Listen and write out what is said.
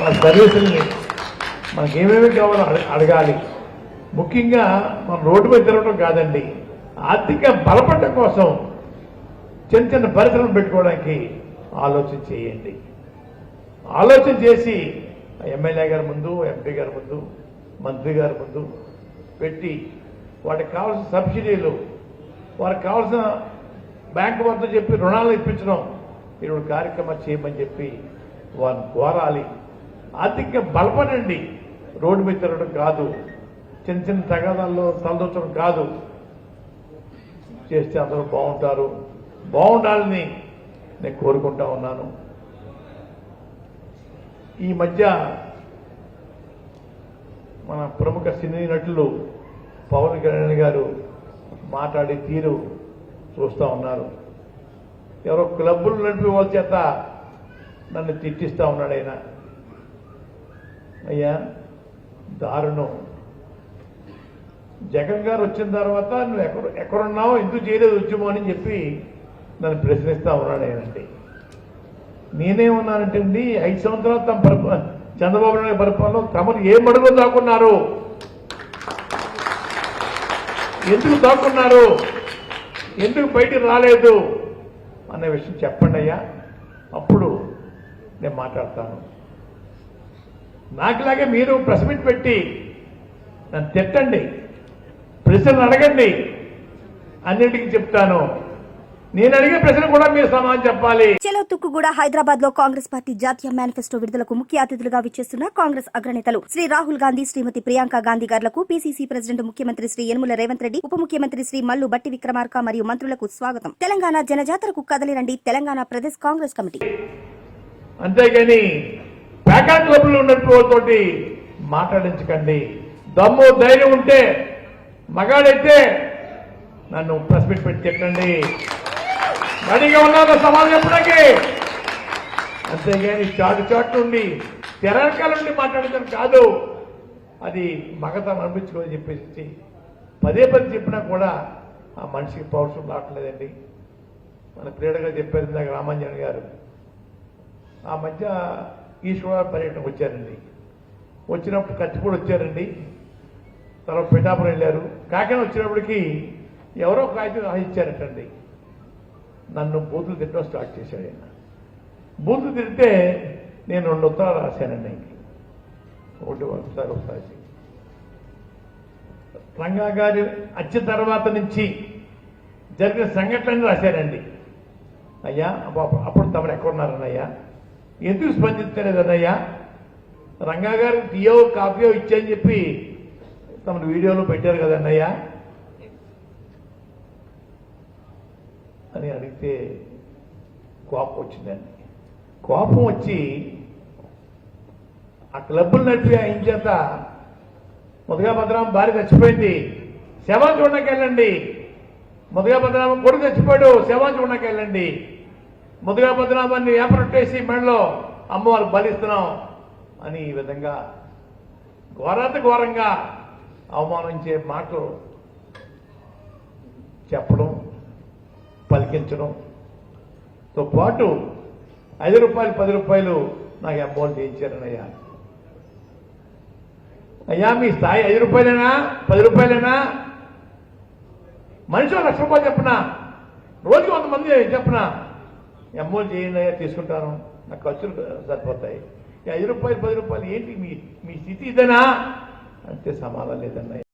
మన సర్వీసుల్ని మనకి ఏమేమి కావాలో అడగాలి. ముఖ్యంగా మనం రోడ్డు మీద తిరగడం కాదండి ఆర్థిక బలపడటం కోసం చిన్న చిన్న పరిశ్రమలు పెట్టుకోవడానికి ఆలోచన చేయండి. ఆలోచన చేసి ఎమ్మెల్యే గారి ముందు ఎంపీ గారి ముందు మంత్రి గారి ముందు పెట్టి వాటికి కావాల్సిన సబ్సిడీలు వారికి కావాల్సిన బ్యాంకు వద్ద చెప్పి రుణాలు ఇప్పించడం ఇటువంటి కార్యక్రమాలు చేయమని చెప్పి వారిని కోరాలి. ఆర్థికంగా బలపడండి. రోడ్డు మీద తిరగడం కాదు. చిన్న చిన్న తగాదాల్లో తలదొచ్చడం కాదు. చేస్తే అందరూ బాగుంటారు. బాగుండాలని నేను కోరుకుంటా ఉన్నాను. ఈ మధ్య మన ప్రముఖ సినీ నటులు పవన్ కళ్యాణ్ గారు మాట్లాడే తీరు చూస్తూ ఉన్నారు. ఎవరో క్లబ్బులు నడిపే వాళ్ళ చేత నన్ను తిట్టిస్తూ ఉన్నాడు ఆయన. అయ్యా దారుణం. జగన్ గారు వచ్చిన తర్వాత నువ్వు ఎక్కడ ఎక్కడున్నావు ఎందుకు చేయలేదు ఉద్యమం అని చెప్పి నన్ను ప్రశ్నిస్తా ఉన్నాడు ఆయనండి నేనేమన్నానంటే అండి ఐదు సంవత్సరాలు తమ పరిప చంద్రబాబు నాయుడు పరిపాలన తమను ఏ మడుగు దాక్కున్నారు? ఎందుకు దాక్కున్నారు? ఎందుకు బయటికి రాలేదు? అనే విషయం చెప్పండి అయ్యా. అప్పుడు నేను మాట్లాడతాను. నాకులాగే మీరు ప్రెస్ మీట్ పెట్టి నన్ను తిట్టండి ప్రశ్నలు అడగండి. అన్నింటికి చెప్తాను. నేను అడిగే ప్రశ్న కూడా మీరు సమాధానం చెప్పాలి. చెలో తుక్కుగూడ హైదరాబాద్లో కాంగ్రెస్ పార్టీ జాతీయ మేనిఫెస్టో విడుదలకు ముఖ్య అతిథులుగా విచ్చేస్తున్న కాంగ్రెస్ అగ్రనేతలు శ్రీ రాహుల్ గాంధీ శ్రీమతి ప్రియాంక గాంధీ గారులకు పీసీసీ ప్రెసిడెంట్ ముఖ్యమంత్రి శ్రీ యనుమల రేవంత్ రెడ్డి ఉప ముఖ్యమంత్రి శ్రీ మల్లు బట్టి విక్రమార్క మరియు మంత్రులకు స్వాగతం. తెలంగాణ జనజాతరకు కదలిరండి తెలంగాణ ప్రదేశ్ కాంగ్రెస్ కమిటీ. అంతేగాని ప్యాకెట్ క్లబ్లు ఉన్నట్టు వాళ్ళతోటి మాట్లాడించకండి. దమ్ము ధైర్యం ఉంటే మగాడైతే నన్ను ప్రెస్ మీట్ పెట్టి చెప్పండి రెడీగా ఉన్నాను సమాధానం చెప్పడానికి. అంతేగాని చాటు చాటు నుండి తెరకాల నుండి మాట్లాడటం కాదు. అది మగతనం అనిపించుకోని చెప్పేసి పదే పదే చెప్పినా కూడా ఆ మనిషికి పౌరుషం రావట్లేదండి. మన క్రీడగా చెప్పారు ఇందాక రామాంజన్ గారు. ఆ మధ్య ఈశ్వర పర్యటనకు వచ్చారండి. వచ్చినప్పుడు కత్తిపూడి వచ్చారండి. తర్వాత పిఠాపురం వెళ్ళారు. కాకినాడ వచ్చినప్పటికీ ఎవరో కాగితం రాసిచ్చారటండి నన్ను బూతులు తిట్టడం స్టార్ట్ చేశాడు ఆయన. బూతులు తిడితే నేను రెండు ఉత్తరాలు రాశానండి ఆయనకి. ఒకటి ఒకసారి ఒకసారి రంగా గారి వచ్చిన తర్వాత నుంచి జరిగిన సంఘటనలు రాశారండి. అయ్యా అప్పుడు అప్పుడు తమరు ఎక్కడున్నారని అయ్యా ఎందుకు స్పందించలేదన్నయ్యా రంగా గారికి టీయో కాఫీయో ఇచ్చని చెప్పి తమను వీడియోలో పెట్టారు కదన్నయ్యా అని అడిగితే కోపం వచ్చిందండి. కోపం వచ్చి ఆ క్లబ్బులు నడిపి ఆయన చేత ముదగా భద్రామ భార్య చచ్చిపోయింది. శవం చూడడానికి వెళ్ళండి ముదగా భద్రామ కొడుకు చచ్చిపోయాడు. శవం చూడడానికి వెళ్ళండి ముదగా భద్రామాన్ని వేపరొట్టేసి మెడలో అమ్మవారు బలిస్తున్నాం అని ఈ విధంగా ఘోరాత ఘోరంగా అవమానించే మాటలు చెప్పడం పలికించడంతో పాటు ఐదు రూపాయలు పది రూపాయలు నాకు అమౌంట్ చేయించారనయ్యా అయ్యా మీ స్థాయి ఐదు రూపాయలేనా పది రూపాయలేనా? మనిషి లక్ష రూపాయలు చెప్పనా? రోజుకి వంద మంది చెప్పనా? అమౌంట్ చేయండి అయ్యా తీసుకుంటాను. నాకు ఖర్చులు సరిపోతాయి. ఐదు రూపాయలు పది రూపాయలు ఏంటి మీ మీ స్థితి ఇదేనా? అంటే సమాధానం లేదన్నయ్య.